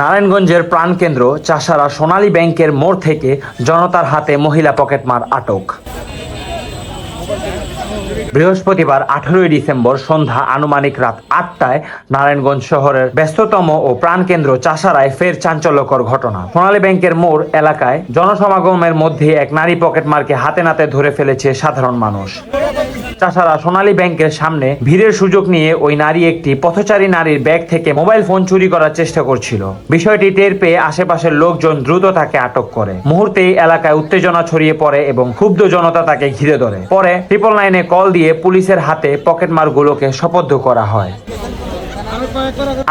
নারায়ণগঞ্জের প্রাণকেন্দ্র চাষারা সোনালী ব্যাংকের মোড় থেকে জনতার হাতে মহিলা পকেটমার আটক। বৃহস্পতিবার আঠারোই ডিসেম্বর সন্ধ্যা আনুমানিক রাত আটটায় নারায়ণগঞ্জ শহরের ব্যস্ততম ও প্রাণকেন্দ্র চাষারায় ফের চাঞ্চল্যকর ঘটনা। সোনালী ব্যাংকের মোড় এলাকায় জনসমাগমের মধ্যে এক নারী পকেটমারকে হাতে নাতে ধরে ফেলেছে সাধারণ মানুষ। চাষারা সোনালী ব্যাংকের সামনে ভিড়ের সুযোগ নিয়ে ওই নারী একটি পথচারী নারীর ব্যাগ থেকে মোবাইল ফোন চুরি করার চেষ্টা করছিল। বিষয়টি টের পেয়ে আশেপাশের লোকজন দ্রুত তাকে আটক করে। মুহূর্তেই এলাকায় উত্তেজনা ছড়িয়ে পড়ে এবং ক্ষুব্ধ জনতা তাকে ঘিরে ধরে। পরে ট্রিপল নাইনে কল দিয়ে পুলিশের হাতে পকেটমারগুলোকে শপথ করা হয়।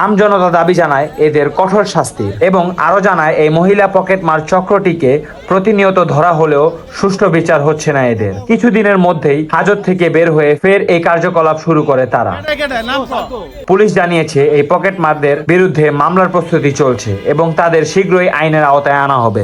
আমজনতা দাবি জানায় এদের কঠোর শাস্তি এবং আরও জানায় এই মহিলা পকেটমার চক্রটিকে প্রতিনিয়ত ধরা হলেও সুষ্ঠু বিচার হচ্ছে না এদের। কিছুদিনের মধ্যেই হাজত থেকে বের হয়ে ফের এই কার্যকলাপ শুরু করে তারা। পুলিশ জানিয়েছে এই পকেটমারদের বিরুদ্ধে মামলার প্রস্তুতি চলছে এবং তাদের শীঘ্রই আইনের আওতায় আনা হবে।